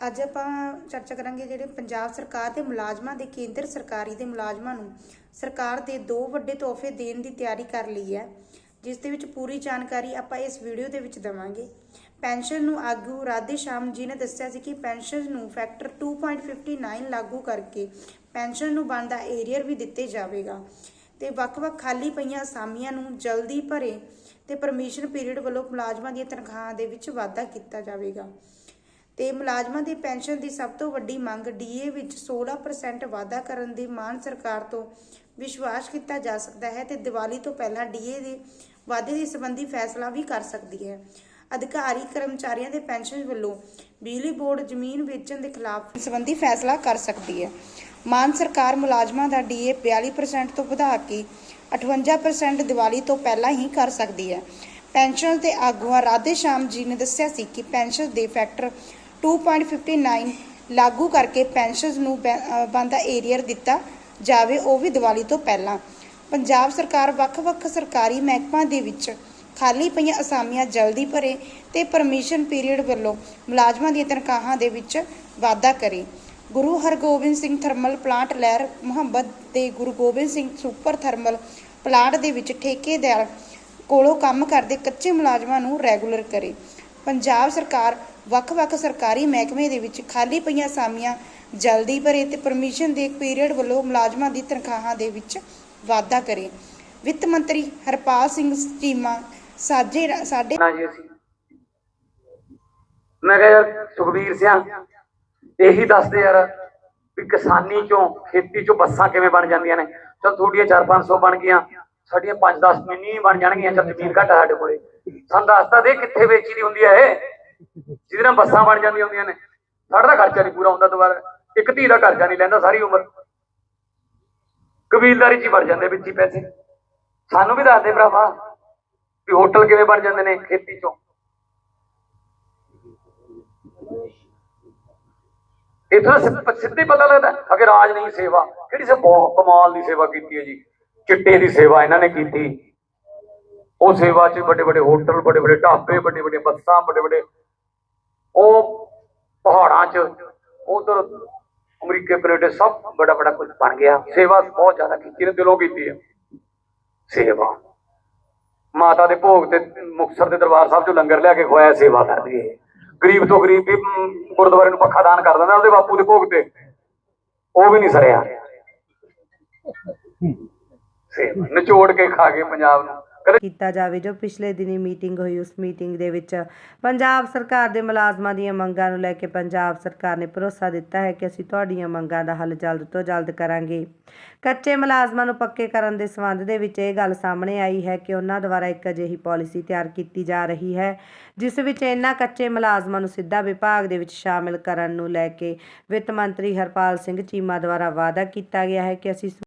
ਅੱਜ ਆਪਾਂ ਚਰਚਾ ਕਰਾਂਗੇ ਜਿਹੜੇ ਪੰਜਾਬ ਸਰਕਾਰ ਦੇ ਮੁਲਾਜ਼ਮਾਂ ਦੇ ਕੇਂਦਰ ਸਰਕਾਰੀ ਦੇ ਮੁਲਾਜ਼ਮਾਂ ਨੂੰ ਸਰਕਾਰ ਦੇ ਦੋ ਵੱਡੇ ਤੋਹਫੇ ਦੇਣ ਦੀ ਤਿਆਰੀ ਕਰ ਲਈ ਹੈ, ਜਿਸ ਦੇ ਵਿੱਚ ਪੂਰੀ ਜਾਣਕਾਰੀ ਆਪਾਂ ਇਸ ਵੀਡੀਓ ਦੇ ਵਿੱਚ ਦਵਾਂਗੇ। ਪੈਨਸ਼ਨ ਨੂੰ ਆਗੂ ਰਾਧੇ ਸ਼ਾਮ ਜੀ ਨੇ ਦੱਸਿਆ ਸੀ ਕਿ ਪੈਨਸ਼ਨ ਨੂੰ ਫੈਕਟਰ 2.59 ਲਾਗੂ ਕਰਕੇ ਪੈਨਸ਼ਨ ਨੂੰ ਬਣਦਾ ਏਰੀਅਰ ਵੀ ਦਿੱਤੇ ਜਾਵੇਗਾ ਤੇ ਵੱਖ-ਵੱਖ ਖਾਲੀ ਪਈਆਂ ਅਸਾਮੀਆਂ ਨੂੰ ਜਲਦੀ ਭਰੇ ਤੇ ਪਰਮਿਸ਼ਨ ਪੀਰੀਅਡ ਵੱਲੋਂ ਮੁਲਾਜ਼ਮਾਂ ਦੀਆਂ ਤਨਖਾਹਾਂ ਦੇ ਵਿੱਚ ਵਾਧਾ ਕੀਤਾ ਜਾਵੇਗਾ। ਤੇ ਮੁਲਾਜ਼ਮਾਂ ਦੀ ਪੈਨਸ਼ਨ ਦੀ ਸਭ ਤੋਂ ਵੱਡੀ ਮੰਗ ਡੀਏ ਵਿੱਚ 16% ਵਾਧਾ ਕਰਨ ਦੀ ਮਾਨ ਸਰਕਾਰ ਤੋਂ ਵਿਸ਼ਵਾਸ ਕੀਤਾ ਜਾ ਸਕਦਾ ਹੈ ਤੇ ਦੀਵਾਲੀ ਤੋਂ ਪਹਿਲਾਂ ਡੀਏ ਦੇ ਵਾਧੇ ਦੇ ਸੰਬੰਧੀ ਫੈਸਲਾ ਵੀ ਕਰ ਸਕਦੀ ਹੈ। ਅਧਿਕਾਰੀ ਕਰਮਚਾਰੀਆਂ ਦੇ ਪੈਨਸ਼ਨ ਵੱਲੋਂ ਬਿਜਲੀ ਬੋਰਡ ਜ਼ਮੀਨ ਵੇਚਣ ਦੇ ਖਿਲਾਫ ਸੰਬੰਧੀ ਫੈਸਲਾ ਕਰ ਸਕਦੀ ਹੈ। ਮਾਨ ਸਰਕਾਰ ਮੁਲਾਜ਼ਮਾਂ ਦਾ ਡੀਏ 42% ਤੋਂ ਵਧਾ ਕੇ 58% ਦੀਵਾਲੀ ਤੋਂ ਪਹਿਲਾਂ ਹੀ ਕਰ ਸਕਦੀ ਹੈ। ਪੈਨਸ਼ਨ ਦੇ ਆਗੂਆਂ ਰਾਧੇ ਸ਼ਾਮ ਜੀ ਨੇ ਦੱਸਿਆ ਸੀ ਕਿ ਪੈਨਸ਼ਨ ਦੇ ਫੈਕਟਰ 2.59 ਲਾਗੂ ਕਰਕੇ ਪੈਨਸ਼ਨ ਨੂੰ ਬੰਦਾ ਏਰੀਅਰ ਦਿੱਤਾ ਜਾਵੇ, ਉਹ ਵੀ ਦੀਵਾਲੀ ਤੋਂ ਪਹਿਲਾਂ। ਪੰਜਾਬ ਸਰਕਾਰ ਵੱਖ-ਵੱਖ ਸਰਕਾਰੀ ਮਹਿਕਮਿਆਂ ਦੇ ਵਿੱਚ ਖਾਲੀ ਪਈਆਂ ਅਸਾਮੀਆਂ ਜਲਦੀ ਭਰੇ ਤੇ ਪਰਮਿਸ਼ਨ ਪੀਰੀਅਡ ਵੱਲੋਂ ਮੁਲਾਜ਼ਮਾਂ ਦੀਆਂ ਤਨਖਾਹਾਂ ਦੇ ਵਿੱਚ ਵਾਧਾ ਕਰੇ। ਗੁਰੂ ਹਰਗੋਬਿੰਦ ਸਿੰਘ ਥਰਮਲ ਪਲਾਂਟ ਲਹਿਰ ਮੁਹੰਮਦ ਤੇ Guru Gobind Singh super thermal plant ਦੇ ਵਿੱਚ ਠੇਕੇਦਾਰ ਕੋਲੋਂ ਕੰਮ ਕਰਦੇ ਕੱਚੇ ਮੁਲਾਜ਼ਮਾਂ ਨੂੰ ਰੈਗੂਲਰ ਕਰੇ। ਪੰਜਾਬ ਸਰਕਾਰ ਵੱਖ-ਵੱਖ ਸਰਕਾਰੀ ਮਹਿਕਮੇ ਦੇ ਵਿੱਚ ਖਾਲੀ ਪਈਆਂ ਅਸਾਮੀਆਂ ਜਲਦੀ ਭਰੇ ਤੇ ਪਰਮਿਸ਼ਨ ਦੇ ਪੀਰੀਅਡ ਵੱਲੋਂ ਮੁਲਾਜ਼ਮਾਂ ਦੀ ਤਨਖਾਹਾਂ ਦੇ ਵਿੱਚ ਵਾਧਾ ਕਰੇ। ਵਿੱਤ ਮੰਤਰੀ ਹਰਪਾਲ ਸਿੰਘ ਚੀਮਾ, ਸਾਜੇ ਸਾਡੇ ਨਾ ਜੀ ਅਸੀਂ। ਮੈਂ ਕਿਹਾ ਸੁਖਬੀਰ ਸਿੰਘ ਇਹੀ ਦੱਸਦੇ ਯਾਰ ਵੀ ਕਿਸਾਨੀ ਚੋਂ, ਖੇਤੀ ਚੋਂ ਬੱਸਾਂ ਕਿਵੇਂ ਬਣ ਜਾਂਦੀਆਂ ਨੇ? ਚਲ ਤੁਹਾਡੀਆਂ 4-500 ਬਣ ਗਈਆਂ। ਸਾਡੀਆਂ 5-10 ਮਿੰਨੀ ਬਣ ਜਾਣਗੀਆਂ ਚਲ ਜ਼ਮੀਨ ਘੱਟ ਸਾਡੇ ਕੋਲੇ। ਸਾਨੂੰ ਦੱਸਦਾ ਦੇ ਕਿੱਥੇ ਵੇਚੀ ਦੀ ਹੁੰਦੀ ਹੈ ਇਹ? ਜਿਹਦੇ ਨਾਲ ਬੱਸਾਂ ਬਣ ਜਾਂਦੀਆਂ ਹੁੰਦੀਆਂ ਨੇ। ਸਾਡਾ ਤਾਂ ਖਰਚਾ ਨਹੀਂ ਪੂਰਾ ਹੁੰਦਾ ਦੁਬਾਰਾ। ਇੱਕ ਧੀ ਦਾ ਖਰਚਾ ਨਹੀਂ ਲੈਂਦਾ ਸਾਰੀ ਉਮਰ। ਕਬੀਲਦਾਰੀ ਚ ਹੀ ਵੜ ਜਾਂਦੇ ਵਿੱਚ ਹੀ ਪੈਸੇ। ਸਾਨੂੰ ਵੀ ਦੱਸਦੇ ਭਰਾਵਾ ਵੀ ਹੋਟਲ ਕਿਵੇਂ ਬਣ ਜਾਂਦੇ ਨੇ ਖੇਤੀ ਚੋਂ। ਇਥੋਂ ਸਿੱਧੀ ਪਤਾ ਲੱਗਦਾ, ਅਗਰ ਰਾਜ ਨਹੀਂ ਸੇਵਾ। ਕਿਹੜੀ ਸੇ ਬਹੁਤ ਕਮਾਲ ਦੀ ਸੇਵਾ ਕੀਤੀ ਹੈ ਜੀ। ਚਿੱਟੇ ਦੀ ਸੇਵਾ ਇਹਨਾਂ ਨੇ ਕੀਤੀ। ਉਹ ਸੇਵਾ 'ਚ ਵੱਡੇ ਵੱਡੇ ਹੋਟਲ, ਵੱਡੇ ਵੱਡੇ ਢਾਬੇ, ਵੱਡੇ ਵੱਡੇ ਬੱਸਾਂ, ਵੱਡੇ ਵੱਡੇ ਉਹ ਪਹਾੜਾਂ 'ਚ ਉਧਰ ਅਮਰੀਕੇ, ਕੈਨੇਡਾ ਸਭ ਬੜਾ ਬੜਾ ਕੁਝ ਬਣ ਗਿਆ। ਸੇਵਾ ਬਹੁਤ ਜ਼ਿਆਦਾ ਕੀਤੀ ਨੇ, ਦਿਲੋਂ ਕੀਤੀ ਹੈ। ਸੇਵਾ। ਮਾਤਾ ਦੇ ਭੋਗ ਤੇ ਮੁਕਤਸਰ ਦੇ ਦਰਬਾਰ ਸਾਹਿਬ ਚੋਂ ਲੰਗਰ ਲਿਆ ਕੇ ਖਵਾਇਆ, ਸੇਵਾ ਕਰਦੀ ਹੈ ਗਰੀਬ ਤੋਂ ਗਰੀਬ ਵੀ ਗੁਰਦੁਆਰੇ ਨੂੰ ਪੱਖਾ ਦਾਨ ਕਰ ਦਿੰਦਾ ਉਹਦੇ ਬਾਪੂ ਦੇ ਭੋਗ ਤੇ। ਉਹ ਵੀ ਨਹੀਂ ਸਰਿਆ। ਸੇਵਾ ਨਿਚੋੜ ਕੇ ਖਾ ਗਏ ਪੰਜਾਬ ਨੂੰ। ਕੀਤਾ ਜਾਵੇ ਜੋ ਪਿਛਲੇ ਦਿਨੀ ਮੀਟਿੰਗ ਹੋਈ, ਉਸ ਮੀਟਿੰਗ ਦੇ ਵਿੱਚ ਪੰਜਾਬ ਸਰਕਾਰ ਦੇ ਮੁਲਾਜ਼ਮਾਂ ਦੀਆਂ ਮੰਗਾਂ ਨੂੰ ਲੈ ਕੇ ਪੰਜਾਬ ਸਰਕਾਰ ਨੇ ਭਰੋਸਾ ਦਿੱਤਾ ਹੈ ਕਿ ਅਸੀਂ ਤੁਹਾਡੀਆਂ ਮੰਗਾਂ ਦਾ ਹੱਲ ਜਲਦ ਤੋਂ ਜਲਦ ਕਰਾਂਗੇ। ਕੱਚੇ ਮੁਲਾਜ਼ਮਾਂ ਨੂੰ ਪੱਕੇ ਕਰਨ ਦੇ ਸੰਬੰਧ ਦੇ ਵਿੱਚ ਇਹ ਗੱਲ ਸਾਹਮਣੇ ਆਈ ਹੈ ਕਿ ਉਹਨਾਂ ਦੁਆਰਾ ਇੱਕ ਅਜਿਹੀ ਪਾਲਿਸੀ ਤਿਆਰ ਕੀਤੀ ਜਾ ਰਹੀ ਹੈ, ਜਿਸ ਵਿੱਚ ਇਹਨਾਂ ਕੱਚੇ ਮੁਲਾਜ਼ਮਾਂ ਨੂੰ ਸਿੱਧਾ ਵਿਭਾਗ ਦੇ ਵਿੱਚ ਸ਼ਾਮਿਲ ਕਰਨ ਨੂੰ ਲੈ ਕੇ ਵਿੱਤ ਮੰਤਰੀ ਹਰਪਾਲ ਸਿੰਘ ਚੀਮਾ ਦੁਆਰਾ ਵਾਅਦਾ ਕੀਤਾ ਗਿਆ ਹੈ ਕਿ ਅਸੀਂ